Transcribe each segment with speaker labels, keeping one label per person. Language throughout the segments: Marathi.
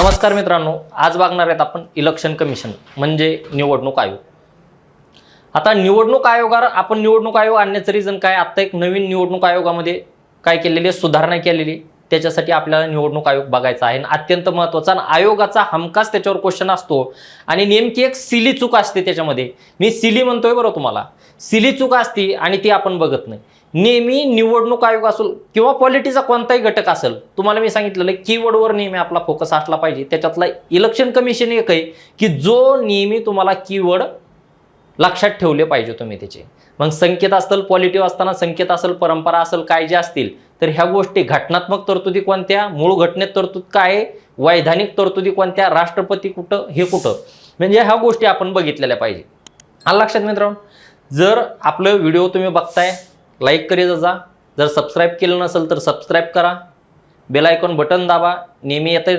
Speaker 1: नमस्कार मित्रांनो आज बघणार आहेत आपण इलेक्शन कमिशन म्हणजे निवडणूक आयोग. आता निवडणूक आयोगावर आपण निवडणूक आयोग आणण्याचं रिझन काय? आत्ता एक नवीन निवडणूक आयोगामध्ये काय केलेली आहे? सुधारणा केलेली त्याच्यासाठी आपल्याला निवडणूक आयोग बघायचा आहे. आणि अत्यंत महत्त्वाचा आणि आयोगाचा हमखास त्याच्यावर क्वेश्चन असतो. आणि नेमकी एक सिली चूक असते त्याच्यामध्ये. मी सिली म्हणतोय बरं तुम्हाला. सिली चूक असती आणि ती आपण बघत नाही. नेहमी निवडणूक आयोग असेल किंवा पॉलिटीचा कोणताही घटक असेल तुम्हाला मी सांगितलेलं कीवर्डवर नेहमी आपला फोकस असला पाहिजे. त्याच्यातला इलेक्शन कमिशन एक आहे की जो नेहमी तुम्हाला कीवर्ड लक्षात ठेवले पाहिजे तुम्ही त्याचे. मग संकेत असेल पॉलिटिव्ह असताना संकेत असेल परंपरा असेल काय जे असतील तर ह्या गोष्टी घटनात्मक तरतुदी कोणत्या मूळ घटनेत तरतूद काय आहे वैधानिक तरतुदी कोणत्या राष्ट्रपती कुठं हे कुठं म्हणजे ह्या गोष्टी आपण बघितलेल्या पाहिजे. आलं लक्षात मित्रांनो जर आपलं व्हिडिओ तुम्ही बघताय लाईक करीत जा जर सबस्क्राईब केलं नसेल तर सबस्क्राईब करा. बेल आयकॉन बटन दाबा. नेहमी आता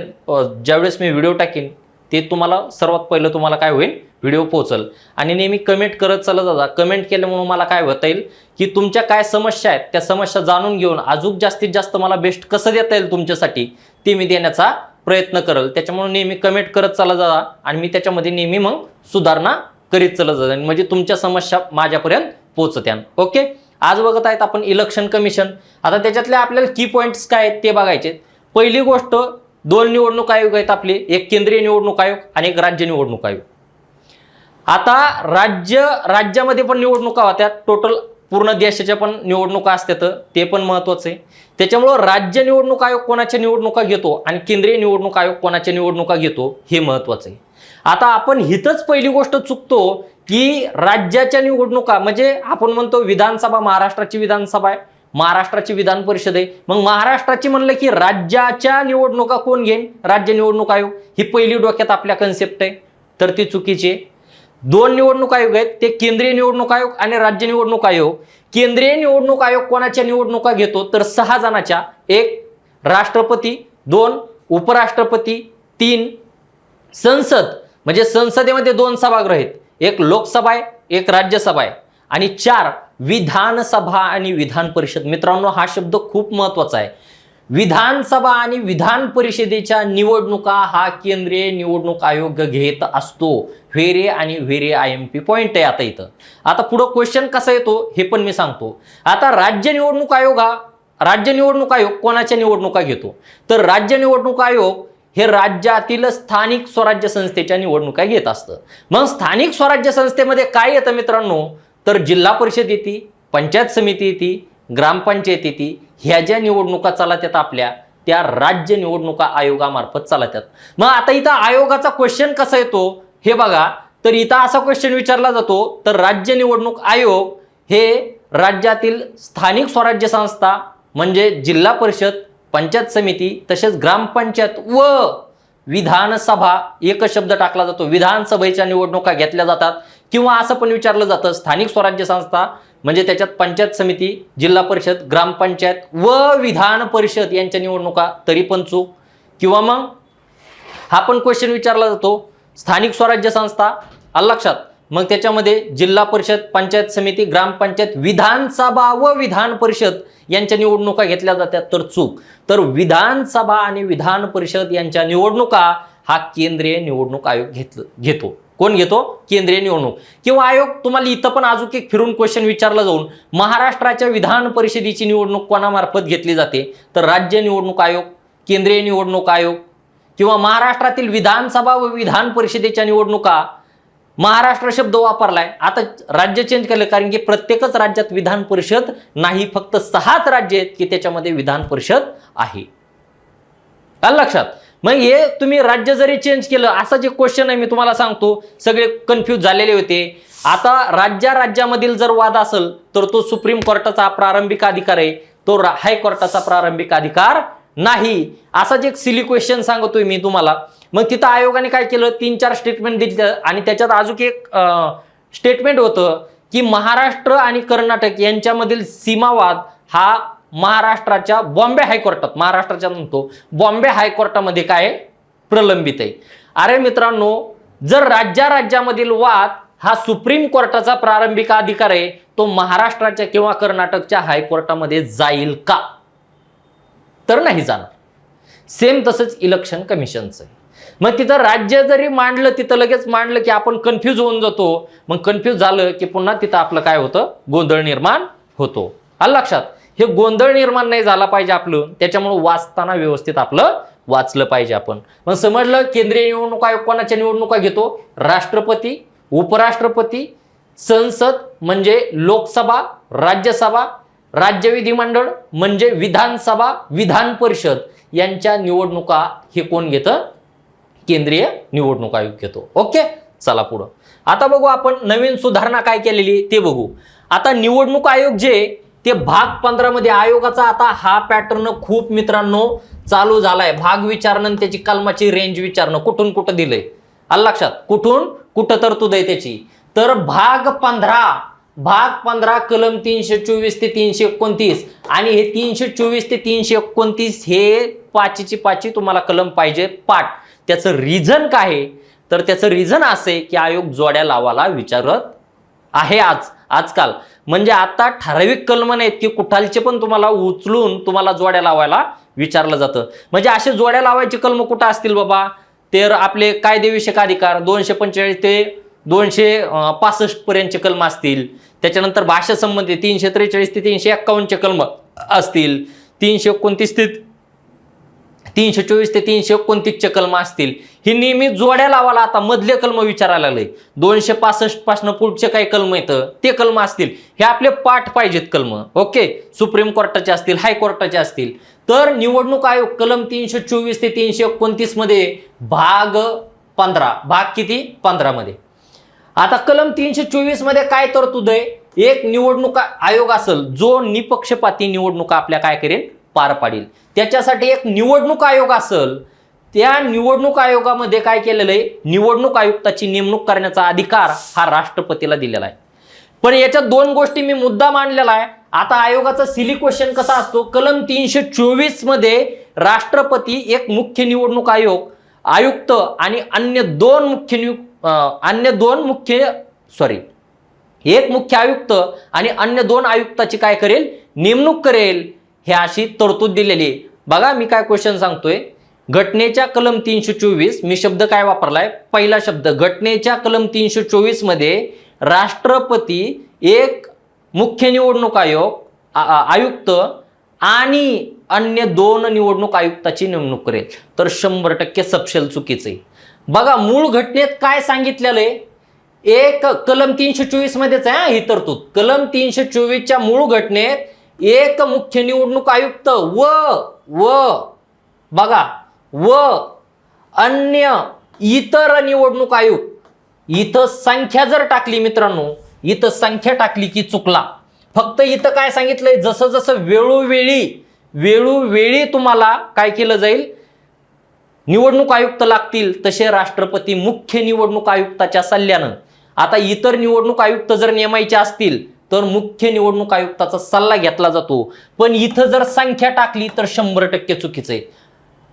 Speaker 1: ज्यावेळेस मी व्हिडिओ टाकीन ते तुम्हाला सर्वात पहिलं तुम्हाला काय होईल? व्हिडिओ पोहोचल. आणि नेहमी कमेंट करत चालत जा कमेंट केल्यामुळं मला काय होता येईल? की तुमच्या काय समस्या आहेत त्या समस्या जाणून घेऊन अजून जास्तीत जास्त मला बेस्ट कसं देता येईल तुमच्यासाठी ते मी देण्याचा प्रयत्न करेल. त्याच्यामुळे नेहमी कमेंट करत चालत जा आणि मी त्याच्यामध्ये नेहमी मग सुधारणा करीत चालत जा म्हणजे तुमच्या समस्या माझ्यापर्यंत पोहोचत्यान. ओके आज बघत आहेत आपण इलेक्शन कमिशन आता त्याच्यातले आपल्याला की पॉईंट्स काय आहेत ते बघायचे पहिली गोष्ट दोन निवडणूक आयोग आहेत आपले एक केंद्रीय निवडणूक आयोग आणि एक राज्य निवडणूक आयोग. आता राज्य राज्यामध्ये पण निवडणुका होत्या. टोटल पूर्ण देशाच्या पण निवडणुका असतात. ते पण महत्त्वाचं आहे. त्याच्यामुळं राज्य निवडणूक आयोग कोणाच्या निवडणुका घेतो आणि केंद्रीय निवडणूक आयोग कोणाच्या निवडणुका घेतो हे महत्त्वाचं आहे. आता आपण हिथंच पहिली गोष्ट चुकतो. की राज्याच्या निवडणुका म्हणजे आपण म्हणतो विधानसभा महाराष्ट्राची विधानसभा आहे महाराष्ट्राची विधान परिषद आहे. मग महाराष्ट्राची म्हणलं की राज्याच्या निवडणुका कोण घेईन? राज्य निवडणूक आयोग. ही पहिली डोक्यात आपल्या कन्सेप्ट आहे. तर ती चुकीची आहे. दोन निवडणूक आयोग आहेत. ते केंद्रीय निवडणूक आयोग आणि राज्य निवडणूक आयोग. केंद्रीय निवडणूक आयोग कोणाच्या निवडणुका घेतो? तर सहा जणाच्या. एक राष्ट्रपती दोन उपराष्ट्रपती तीन संसद. म्हणजे संसदेमध्ये दोन सभागृह आहेत. एक लोकसभा आहे एक राज्यसभा आहे. आणि चार विधानसभा आणि विधान परिषद. मित्रांनो हा शब्द खूप महत्त्वाचा आहे. विधानसभा आणि विधान परिषदेच्या निवडणुका हा केंद्रीय निवडणूक आयोग घेत असतो. व्हेरे आणि very I M P point आहे आता इथं. आता पुढं क्वेश्चन कसा येतो हे पण मी सांगतो. आता राज्य निवडणूक आयोग हा राज्य निवडणूक आयोग कोणाच्या निवडणुका घेतो? तर राज्य निवडणूक आयोग हे राज्यातील स्थानिक स्वराज्य संस्थेच्या निवडणुका घेत असतं. मग स्थानिक स्वराज्य संस्थेमध्ये काय येतं मित्रांनो? तर जिल्हा परिषद येते पंचायत समिती येते ग्रामपंचायत येते. ह्या ज्या निवडणुका चालत आपल्या त्या राज्य निवडणुका आयोगामार्फत चालत मग आता इथं आयोगाचा क्वेश्चन कसा येतो? हे बघा. तर इथं असा क्वेश्चन विचारला जातो तर राज्य निवडणूक आयोग हे राज्यातील स्थानिक स्वराज्य संस्था म्हणजे जिल्हा परिषद पंचायत समिती तसेच ग्रामपंचायत व विधानसभा एक शब्द टाकला जातो. विधानसभेच्या निवडणुका घेतल्या जातात किंवा असं पण विचारलं जातं स्थानिक स्वराज्य संस्था म्हणजे त्याच्यात पंचायत समिती जिल्हा परिषद ग्रामपंचायत व विधान परिषद यांच्या निवडणुका तरी पण चूक. किंवा मग हा पण क्वेश्चन विचारला जातो. स्थानिक स्वराज्य संस्था आलं लक्षात मग त्याच्यामध्ये जिल्हा परिषद पंचायत समिती ग्रामपंचायत विधानसभा व विधान परिषद यांच्या निवडणुका घेतल्या जातात. तर चूक. तर विधानसभा आणि विधान परिषद यांच्या निवडणुका हा केंद्रीय निवडणूक आयोग घेतलं घेतो. कोण घेतो? केंद्रीय निवडणूक. किंवा आयोग तुम्हाला इथं पण अजून एक फिरून क्वेश्चन विचारला जाऊन महाराष्ट्राच्या विधान परिषदेची निवडणूक कोणामार्फत घेतली जाते? तर राज्य निवडणूक आयोग केंद्रीय निवडणूक आयोग. किंवा महाराष्ट्रातील विधानसभा व विधान परिषदेच्या निवडणुका महाराष्ट्र शब्द वापरलाय. आता राज्य चेंज केलं कारण की प्रत्येकच राज्यात विधान परिषद नाही फक्त सहाच राज्य आहेत की त्याच्यामध्ये विधान परिषद आहे. आलं लक्षात? मग हे तुम्ही राज्य जरी चेंज केलं असं जे क्वेश्चन आहे मी तुम्हाला सांगतो सगळे कन्फ्यूज झालेले होते. आता राज्या राज्यामधील जर वाद असेल तर तो सुप्रीम कोर्टाचा प्रारंभिक अधिकार आहे. तो हायकोर्टाचा प्रारंभिक अधिकार नाही. असाच एक सिली क्वेश्चन सांगतोय मी तुम्हाला मग तिथं आयोगाने काय केलं? तीन चार स्टेटमेंट दिलं. आणि त्याच्यात अजून एक स्टेटमेंट होतं की महाराष्ट्र आणि कर्नाटक यांच्यामधील सीमावाद हा महाराष्ट्राच्या बॉम्बे हायकोर्टात महाराष्ट्राच्या म्हणतो बॉम्बे हायकोर्टामध्ये काय प्रलंबित आहे. अरे मित्रांनो जर राज्या राज्यामधील वाद हा सुप्रीम कोर्टाचा प्रारंभिक अधिकार आहे तो महाराष्ट्राच्या किंवा कर्नाटकच्या हायकोर्टामध्ये जाईल का? तर नाही जाणार. सेम तसंच इलेक्शन कमिशनचं आहे मग तिथं राज्य जरी मांडलं तिथं लगेच मांडलं की आपण कन्फ्यूज होऊन जातो. मग कन्फ्यूज झालं की पुन्हा तिथं आपलं काय होतं? गोंधळ निर्माण होतो. आलं लक्षात? हे गोंधळ निर्माण नाही झाला पाहिजे आपलं. त्याच्यामुळे वाचताना व्यवस्थित आपलं वाचलं पाहिजे आपण. मग समजलं? केंद्रीय निवडणूक आयोग कोणाच्या निवडणुका घेतो? राष्ट्रपती उपराष्ट्रपती संसद म्हणजे लोकसभा राज्यसभा राज्य विधिमंडळ म्हणजे विधानसभा विधान परिषद यांच्या निवडणुका हे कोण घेतं? केंद्रीय निवडणूक आयोग घेतो. ओके? चला पुढं. आता बघू आपण नवीन सुधारणा काय केलेली ते बघू. आता निवडणूक आयोग जे ते भाग पंधरामध्ये आयोगाचा आता हा पॅटर्न खूप मित्रांनो चालू झालाय. भाग विचारणं त्याची कलमाची रेंज विचारणं. कुठून कुठं दिलंय? आलं लक्षात? कुठून? कुठं तरतूद आहे त्याची? तर भाग पंधरा भाग पंधरा कलम तीनशे चोवीस ते तीनशे एकोणतीस आणि हे तीनशे चोवीस ते तीनशे एकोणतीस हे पाचीची पाची तुम्हाला कलम पाहिजे. पाठ. त्याचं रिझन काय आहे? तर त्याचं रिझन असे की आयोग जोड्या लावायला विचारत आहे आज आजकाल. म्हणजे आता ठराविक कलम नाहीत की कुठालचे पण तुम्हाला उचलून तुम्हाला जोड्या लावायला विचारलं जातं. म्हणजे असे जोड्या लावायचे कलम कुठं असतील बाबा? तर आपले कायदेविषयक अधिकार दोनशे पंचेचाळीस ते दोनशे पासष्ट पर्यंतचे कलम असतील. त्याच्यानंतर भाषा संबंधी तीनशे त्रेचाळीस ते तीनशे एक्कावन्नचे कलम असतील. तीनशे एकोणतीस ते तीनशे चोवीस ते तीनशे एकोणतीसचे कलम असतील. ही नेहमी जोड्या लावायला आता मधले कलम विचारायला लागले. दोनशे पासष्टपासून पुढचे काही कलम येतं ते कलम असतील. हे आपले पाठ पाहिजेत कलम. ओके? सुप्रीम कोर्टाचे असतील हायकोर्टाचे असतील. तर निवडणूक आयोग कलम तीनशे चोवीस ते तीनशे एकोणतीसमध्ये भाग पंधरा. भाग किती? पंधरा मध्ये. आता कलम तीनशे चोवीसमध्ये काय तरतूद आहे? एक निवडणूक आयोग असेल जो निपक्षपाती निवडणुका आपल्या काय करेल? पार पाडील. त्याच्यासाठी एक निवडणूक आयोग असेल त्या निवडणूक आयोगामध्ये काय केलेलं आहे? निवडणूक आयुक्ताची नेमणूक करण्याचा अधिकार हा राष्ट्रपतीला दिलेला आहे. पण याच्यात दोन गोष्टी मी मुद्दा मांडलेला आहे. आता आयोगाचा सिली क्वेश्चन कसा असतो? कलम तीनशे चोवीसमध्ये राष्ट्रपती एक मुख्य निवडणूक आयोग आयुक्त आणि अन्य दोन मुख्य नियुक्त अं, अन्य दोन मुख्य सॉरी एक मुख्य आयुक्त आणि अन्य दोन आयुक्ताची काय करेल? नेमणूक करेल. हे अशी तरतूद दिलेली आहे. बघा मी काय क्वेश्चन सांगतोय. घटनेच्या कलम तीनशे चोवीस मी शब्द काय वापरलाय? पहिला शब्द घटनेच्या कलम तीनशे चोवीसमध्ये राष्ट्रपती एक मुख्य निवडणूक आयोग आयुक्त आणि अन्य दोन निवडणूक आयुक्ताची नेमणूक करेल. तर शंभर टक्के सपशेल चुकीचं आहे. बघा मूळ घटनेत काय सांगितलेलं आहे? एक कलम तीनशे चोवीस मध्येच आहे ही तरतूद. कलम तीनशे चोवीसच्या मूळ घटनेत एक मुख्य निवडणूक आयुक्त व व बघा व अन्य इतर निवडणूक आयुक्त. इथं संख्या जर टाकली मित्रांनो इथं संख्या टाकली की चुकला. फक्त इथं काय सांगितलंय? जसं जसं वेळोवेळी वेळोवेळी तुम्हाला काय केलं जाईल? निवडणूक आयुक्त लागतील तसे राष्ट्रपती मुख्य निवडणूक आयुक्ताच्या सल्ल्यानं. आता इतर निवडणूक आयुक्त जर नेमायचे असतील तर मुख्य निवडणूक आयुक्ताचा सल्ला घेतला जातो. पण इथं जर संख्या टाकली तर शंभर टक्के चुकीचं आहे.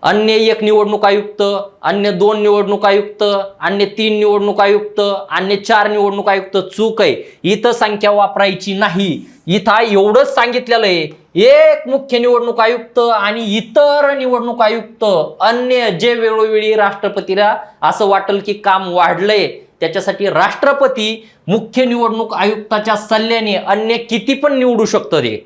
Speaker 1: अन्य एक निवडणूक आयुक्त अन्य दोन निवडणूक आयुक्त अन्य तीन निवडणूक आयुक्त अन्य चार निवडणूक आयुक्त चूक आहे. इथं संख्या वापरायची नाही. इथं एवढंच सांगितलेलं आहे. एक मुख्य निवडणूक आयुक्त आणि इतर निवडणूक आयुक्त अन्य जे वेळोवेळी राष्ट्रपतीला असं वाटेल की काम वाढलंय त्याच्यासाठी राष्ट्रपती मुख्य निवडणूक आयुक्ताच्या सल्ल्याने अन्य किती पण निवडू शकतं रे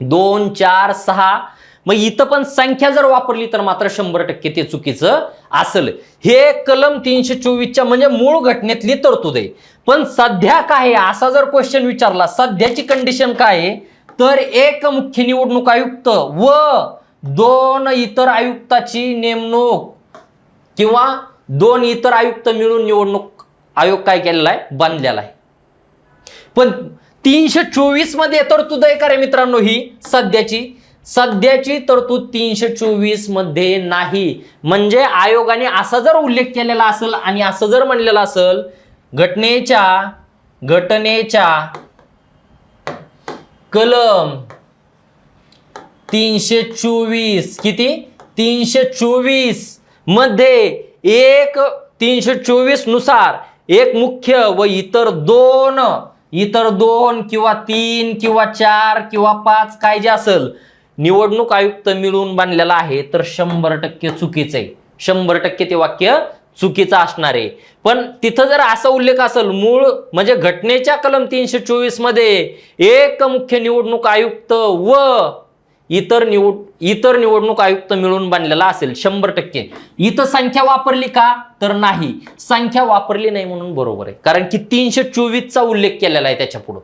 Speaker 1: दोन चार सहा. मग इथं पण संख्या जर वापरली तर मात्र शंभर टक्के ते चुकीचं असेल. हे कलम तीनशे चोवीसच्या म्हणजे मूळ घटनेतली तरतूद आहे. पण सध्या काय आहे? असा जर क्वेश्चन विचारला सध्याची कंडिशन काय आहे? तर एक मुख्य निवडणूक आयुक्त व दोन इतर आयुक्ताची नेमणूक किंवा दोन इतर आयुक्त मिळून निवडणूक आयोग काय केलेला आहे? बांधलेला आहे. पण तीनशे चोवीसमध्ये तरतूद आहे का मित्रांनो ही? सध्याची. सध्याची तरतूद तीनशे चोवीसमध्ये नाही. म्हणजे आयोगाने असा जर उल्लेख केलेला असेल आणि असं जर म्हणलेलं असेल घटनेच्या घटनेच्या कलम तीनशे चोवीस किती? तीनशे चोवीसमध्ये एक तीनशे चोवीसनुसार एक मुख्य व इतर दोन इतर दोन किंवा तीन किंवा चार किंवा पाच काय जे असेल निवडणूक आयुक्त मिळून बांधलेला आहे तर शंभर टक्के चुकीचं आहे. शंभर टक्के ते वाक्य चुकीचं असणार आहे. पण तिथं जर असा उल्लेख असेल मूळ म्हणजे घटनेच्या कलम तीनशे चोवीसमध्ये एक मुख्य निवडणूक आयुक्त व इतर निवड इतर निवडणूक आयुक्त मिळून बांधलेला असेल शंभर टक्के. इथं संख्या वापरली का? तर नाही. संख्या वापरली नाही म्हणून बरोबर आहे. कारण की तीनशे चोवीसचा उल्लेख केलेला आहे त्याच्या पुढं.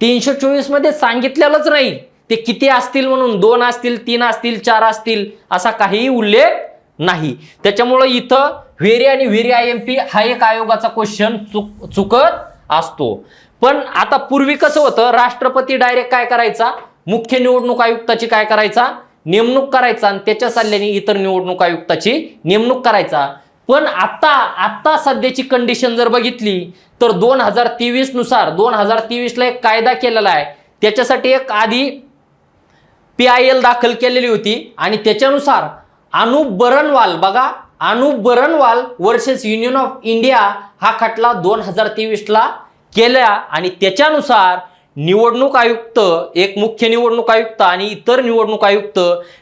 Speaker 1: तीनशे चोवीसमध्ये सांगितलेलंच नाही. ते किती असतील म्हणून? दोन असतील तीन असतील चार असतील असा काहीही उल्लेख नाही. त्याच्यामुळं इथं व्हेरी आणि व्हेरी आय एम पी हा एक आयोगाचा क्वेश्चन चुक चुकत असतो. पण आता पूर्वी कसं होतं? राष्ट्रपती डायरेक्ट काय करायचा? मुख्य निवडणूक आयुक्ताची काय करायचा? नेमणूक करायचा आणि त्याच्या सल्ल्याने इतर निवडणूक आयुक्ताची नेमणूक करायचा. पण आता आता सध्याची कंडिशन जर बघितली तर दोन हजार तेवीसनुसार दोन हजार तेवीसला एक कायदा केलेला आहे. त्याच्यासाठी एक आधी पी आय एल दाखल केलेली होती आणि त्याच्यानुसार अनुप बरणवाल बघा Anoop Barnwal versus union of India हा खटला दोन हजार तेवीसला केला आणि त्याच्यानुसार निवडणूक आयुक्त एक मुख्य निवडणूक आयुक्त आणि इतर निवडणूक आयुक्त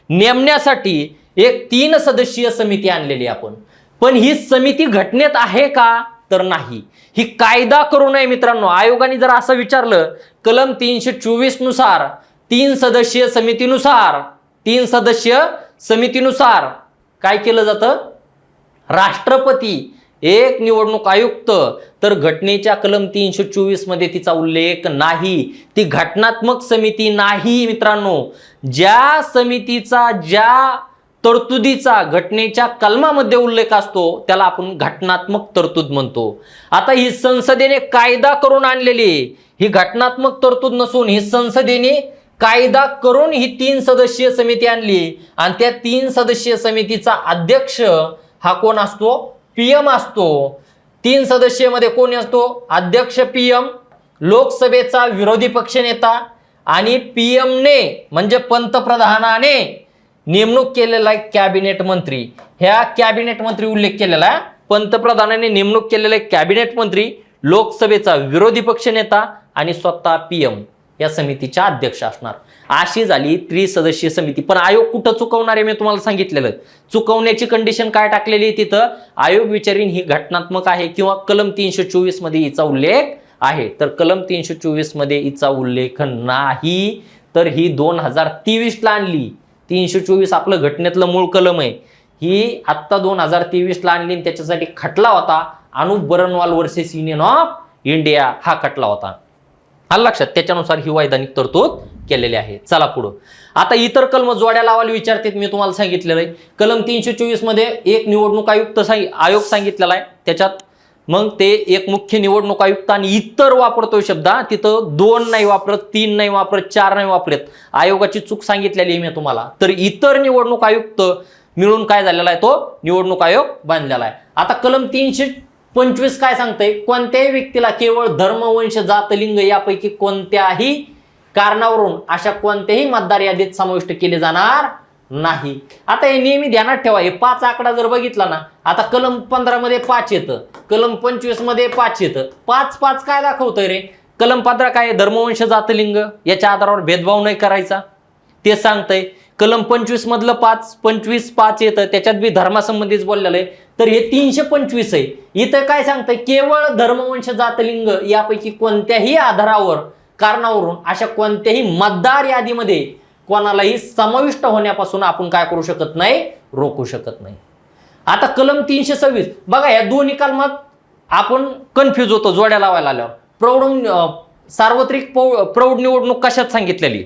Speaker 1: नेमण्यासाठी एक तीन सदस्यीय समिती आणलेली आपण. पण ही समिती घटनेत आहे का? तर नाही. ही कायदा करू नये मित्रांनो. आयोगाने जर असं विचारलं कलम तीनशे चोवीसनुसार तीन सदस्यीय समितीनुसार तीन सदस्य समितीनुसार काय केलं जातं? राष्ट्रपती एक निवडणूक आयुक्त तर घटनेच्या कलम तीनशे चोवीसमध्ये तिचा उल्लेख नाही. ती घटनात्मक समिती नाही मित्रांनो. ज्या समितीचा ज्या तरतुदीचा घटनेच्या कलमामध्ये उल्लेख असतो त्याला आपण घटनात्मक तरतूद म्हणतो. आता ही संसदेने कायदा करून आणलेली. ही घटनात्मक तरतूद नसून ही संसदेने कायदा करून ही तीन सदस्यीय समिती आणली. आणि त्या तीन सदस्यीय समितीचा अध्यक्ष हा कोण असतो? पी एम असतो. तीन सदस्यमध्ये कोण असतो? अध्यक्ष पी एम लोकसभेचा विरोधी पक्षनेता आणि पी एमने म्हणजे पंतप्रधानाने नेमणूक केलेला आहे कॅबिनेट मंत्री. ह्या कॅबिनेट मंत्री उल्लेख केलेला आहे. पंतप्रधानाने नेमणूक केलेला आहे कॅबिनेट मंत्री लोकसभेचा विरोधी पक्षनेता आणि स्वतः पीएम या समितीच्या अध्यक्ष असणार. अशी झाली त्रिसदस्यीय समिती. पण आयोग कुठं चुकवणार आहे मी तुम्हाला सांगितलेलं? चुकवण्याची कंडिशन काय टाकलेली आहे तिथं? आयोग विचारीन ही घटनात्मक आहे किंवा कलम तीनशे चोवीसमध्ये हिचा उल्लेख आहे. तर कलम तीनशे चोवीसमध्ये हिचा उल्लेख नाही. तर ही दोन हजार तेवीसला आणली. तीनशे चोवीस आपलं घटनेतलं मूळ कलम आहे. ही आत्ता दोन हजार तेवीसला आणली आणि त्याच्यासाठी खटला होता. Anoop Barnwal versus union of India हा खटला होता. आलं लक्षात. त्याच्यानुसार ही वैधानिक तरतूद केलेली आहे. चला पुढं. आता इतर कलम जोड्या लावायला विचारतात मी तुम्हाला सांगितलेलं आहे. कलम तीनशे चोवीसमध्ये एक निवडणूक आयुक्त सांग आयोग सांगितलेला आहे. त्याच्यात मग ते एक मुख्य निवडणूक आयुक्त आणि इतर वापरतोय शब्द तिथं दोन नाही वापरत तीन नाही वापरत चार नाही वापरत. आयोगाची चूक सांगितलेली आहे मी तुम्हाला. तर इतर निवडणूक आयुक्त मिळून काय झालेला आहे? तो निवडणूक आयोग बांधलेला आहे. आता कलम तीनशे पंचवीस काय सांगतंय? कोणत्याही व्यक्तीला केवळ धर्मवंश जात लिंग यापैकी कोणत्याही कारणावरून अशा कोणत्याही मतदार यादीत समाविष्ट केले जाणार नाही. आता हे नेहमी ध्यानात ठेवा हे पाच आकडा जर बघितला ना आता कलम पंधरा मध्ये पाच येतं कलम पंचवीसमध्ये पाच येतं. पाच पाच काय दाखवतंय रे? कलम पंधरा काय धर्मवंश जातलिंग याच्या आधारावर भेदभाव नाही करायचा? ते सांगतंय कलम पंचवीस मधलं पाच पंचवीस पाच येतं त्याच्यात बी धर्मासंबंधीच बोललेलं आहे. तर हे तीनशे पंचवीस आहे. इथं काय सांगतं केवळ धर्मवंश जातलिंग यापैकी कोणत्याही आधारावर कारणावरून अशा कोणत्याही मतदार यादीमध्ये कोणालाही समाविष्ट होण्यापासून आपण काय करू शकत नाही रोखू शकत नाही. आता कलम तीनशे सव्वीस बघा या दोन्ही कलमात आपण कन्फ्यूज होतो जोड्या लावायला आल्यावर. प्रौढ सार्वत्रिक पौ- प्रौढ निवडणूक कशात सांगितलेली?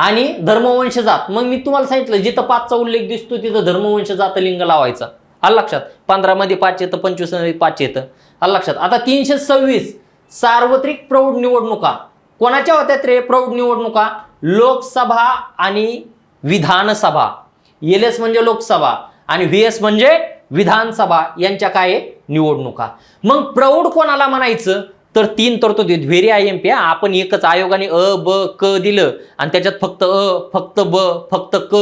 Speaker 1: आणि धर्मवंश जात. मग मी तुम्हाला सांगितलं जिथं पाचचा उल्लेख दिसतो तिथं धर्मवंश जात लिंग लावायचा. आलं लक्षात? पंधरामध्ये पाच येतं पंचवीसमध्ये पाच येतं. आलं लक्षात? आता तीनशे सव्वीस सार्वत्रिक प्रौढ निवडणुका. कोणाच्या होत्या रे प्रौढ निवडणुका? लोकसभा आणि विधानसभा. एल एस म्हणजे लोकसभा आणि व्ही एस म्हणजे विधानसभा यांच्या काय आहे? निवडणुका. मग प्रौढ कोणाला म्हणायचं? तर तीन तरतुदी द्वेरी आय एम पी आपण एकच आयोगाने अ ब क दिलं. आणि त्याच्यात फक्त अ फक्त ब फक्त क.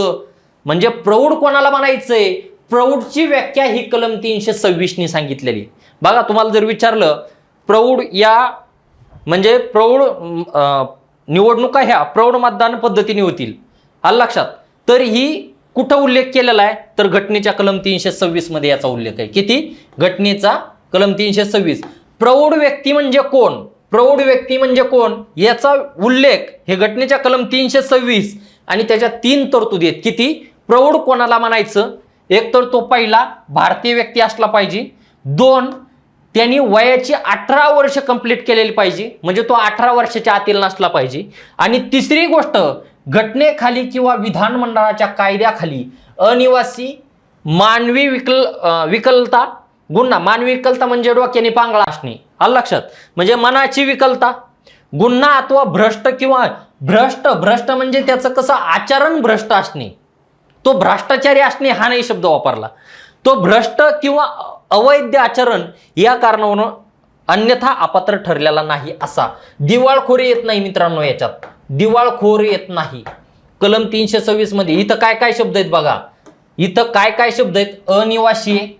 Speaker 1: म्हणजे प्रौढ कोणाला म्हणायचंय? प्रौढची व्याख्या ही कलम तीनशे सव्वीसनी सांगितलेली. बघा तुम्हाला जर विचारलं प्रौढ या म्हणजे प्रौढ निवडणुका ह्या प्रौढ मतदान पद्धतीने होतील. आलं लक्षात? तर ही कुठं उल्लेख केलेला आहे? तर घटनेच्या कलम तीनशे सव्वीसमध्ये याचा उल्लेख आहे. किती? घटनेचा कलम तीनशे सव्वीस. प्रौढ व्यक्ती म्हणजे कोण? प्रौढ व्यक्ती म्हणजे कोण? याचा उल्लेख हे घटनेच्या कलम तीनशे सव्वीस आणि त्याच्या तीन तरतुदी आहेत. किती? प्रौढ कोणाला म्हणायचं? एक तर तो पहिला भारतीय व्यक्ती असला पाहिजे. दोन त्यांनी वयाची अठरा वर्ष कंप्लीट केलेली पाहिजे. म्हणजे तो अठरा वर्षाच्या आतील नसला पाहिजे. आणि तिसरी गोष्ट घटनेखाली किंवा विधानमंडळाच्या कायद्याखाली अनिवासी मानवी विकल विकलता गुन्हा मानवी विकलता म्हणजे डोक्याने पांगळा असणे. आलं लक्षात? म्हणजे मनाची विकलता. गुन्हा अथवा भ्रष्ट किंवा भ्रष्ट भ्रष्ट म्हणजे त्याचं कसं? आचरण भ्रष्ट असणे. तो भ्रष्टाचारी असणे हा नाही शब्द वापरला. तो भ्रष्ट किंवा अवैध आचरण या कारणावरून अन्यथा अपात्र ठरलेला नाही असा. दिवाळखोरी येत नाही मित्रांनो याच्यात. दिवाळखोर येत नाही. कलम तीनशे सव्वीसमध्ये इथं काय काय शब्द आहेत बघा. इथं काय काय शब्द आहेत? अनिवासी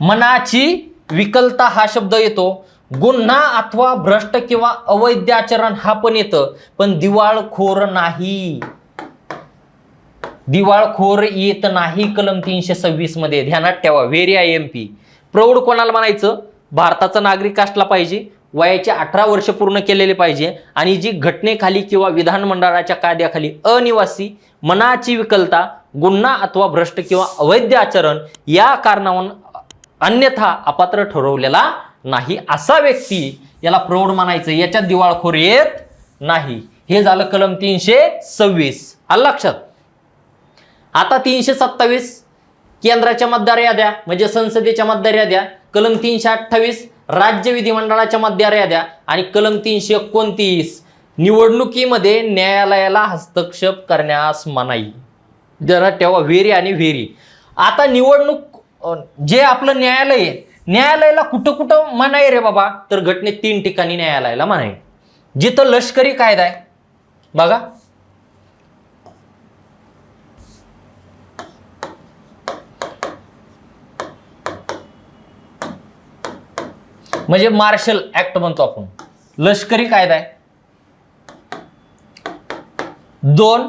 Speaker 1: मनाची विकलता हा शब्द येतो. गुन्हा अथवा भ्रष्ट किंवा अवैध आचरण हा पण येतं. पण दिवाळखोर नाही. दिवाळखोर येत नाही कलम तीनशे सव्वीसमध्ये. ध्यानात ठेवा व्हेरी आय एम पी. प्रौढ कोणाला म्हणायचं? भारताचा नागरिक असला पाहिजे. वयाचे अठरा वर्ष पूर्ण केलेले पाहिजे. आणि जी घटनेखाली किंवा विधानमंडळाच्या कायद्याखाली अनिवासी मनाची विकलता गुन्हा अथवा भ्रष्ट किंवा अवैध आचरण या कारणावरून अन्यथा अपात्र ठरवलेला नाही असा व्यक्ती याला प्रौढ म्हणायचं याच्यात दिवाळखोर येत नाही. हे झालं कलम तीनशे सव्वीस. आलं लक्षात? आता तीनशे सत्तावीस केंद्राच्या मतदार याद्या म्हणजे संसदेच्या मतदार याद्या कलम तीनशे अठ्ठावीस राज्य विधिमंडळाच्या मतदार याद्या आणि कलम तीनशे एकोणतीस निवडणुकीमध्ये न्यायालयाला हस्तक्षेप करण्यास मनाई. जरा तेव्हा व्हेरी आणि व्हेरी. आता निवडणूक जे आपलं न्यायालय आहे न्यायालयाला कुठं कुठं मनाई रे बाबा? तर घटनेत तीन ठिकाणी न्यायालयाला मनाई जिथं लष्करी कायदा आहे. बघा. म्हणजे मार्शल ऍक्ट म्हणतो आपण. लष्करी कायदा आहे. दोन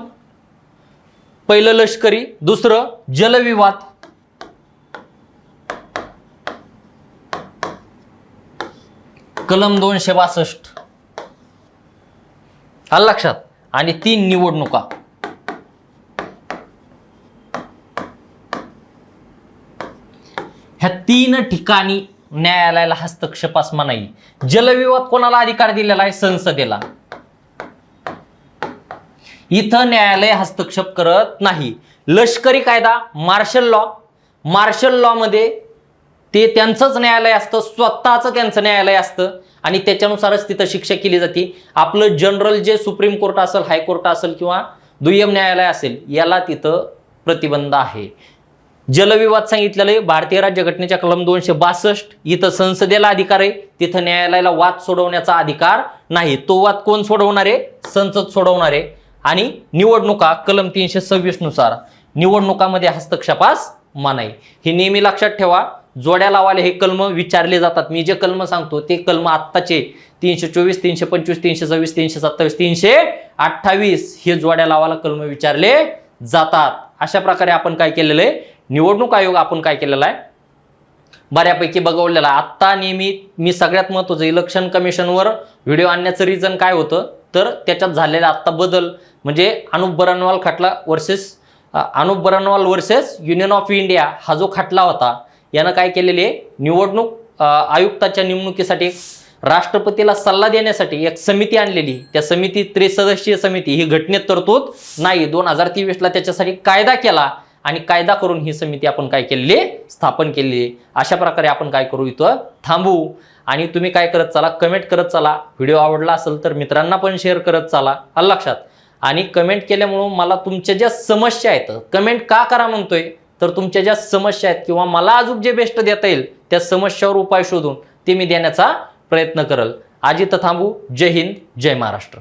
Speaker 1: पहिलं लष्करी दुसरं जलविवाद. कलम दोनशे बासष्ट. आलं लक्षात? आणि तीन निवडणुका. ह्या तीन ठिकाणी न्यायालयाला हस्तक्षेपास मनाई जलविवाद कोणाला अधिकार दिलेला आहे? संसदेला. इथं न्यायालय हस्तक्षेप करत नाही. लष्करी कायदा मार्शल लॉ. मार्शल लॉ मध्ये ते त्यांचंच न्यायालय असतं स्वतःचं त्यांचं न्यायालय असतं आणि त्याच्यानुसारच तिथं शिक्षा केली जाते. आपलं जनरल जे सुप्रीम कोर्ट असेल हायकोर्ट असेल किंवा दुय्यम न्यायालय असेल याला तिथं प्रतिबंध आहे. जलविवाद सांगितलेलं आहे भारतीय राज्यघटनेच्या कलम दोनशे बासष्ट इथं संसदेला अधिकार आहे तिथं न्यायालयाला वाद सोडवण्याचा अधिकार नाही. तो वाद कोण सोडवणार आहे? संसद सोडवणार आहे. आणि निवडणुका कलम तीनशे सव्वीसनुसार निवडणुकामध्ये हस्तक्षेपास मनाई. हे नेहमी लक्षात ठेवा जोड्या लावायला हे कलम विचारले जातात. मी जे कलम सांगतो ते कलम आत्ताचे तीनशे चोवीस तीनशे पंचवीस तीनशे सव्वीस तीनशे सत्तावीस तीनशे अठ्ठावीस हे जोड्या लावायला कलम विचारले जातात. अशा प्रकारे आपण काय केलेलं आहे? निवडणूक आयोग आपण काय केलेला आहे? बऱ्यापैकी बघवलेला आहे. आत्ता नेहमी मी सगळ्यात महत्त्वाचं इलेक्शन कमिशनवर व्हिडिओ आणण्याचं रिझन काय होतं? तर त्याच्यात झालेला आत्ता बदल म्हणजे अनुप बरनवाल खटला versus Anoop Barnwal versus union of India हा जो खटला होता यानं काय केलेले आहे? निवडणूक आयुक्ताच्या नेमणुकीसाठी राष्ट्रपतीला सल्ला देण्यासाठी एक समिती आणलेली. त्या समिती त्रिसदस्यीय समिती. ही घटनेत तरतूद नाही. दोन हजार तेवीसला त्याच्यासाठी कायदा केला आणि कायदा करून ही समिती आपण काय केलेली आहे? स्थापन केलेली आहे. अशा प्रकारे आपण काय करू इथं? थांबू. आणि तुम्ही काय करत चला? कमेंट करत चला. व्हिडिओ आवडला असेल तर मित्रांना पण शेअर करत चला. लक्षात? आणि कमेंट केल्यामुळं मला तुमच्या ज्या समस्या आहेत कमेंट का करा म्हणतोय? तर तुमच्या ज्या समस्या आहेत किंवा मला अजून जे बेस्ट देता येईल त्या समस्यावर उपाय शोधून ते मी देण्याचा प्रयत्न करल. आजी थांबू. जय हिंद जय महाराष्ट्र.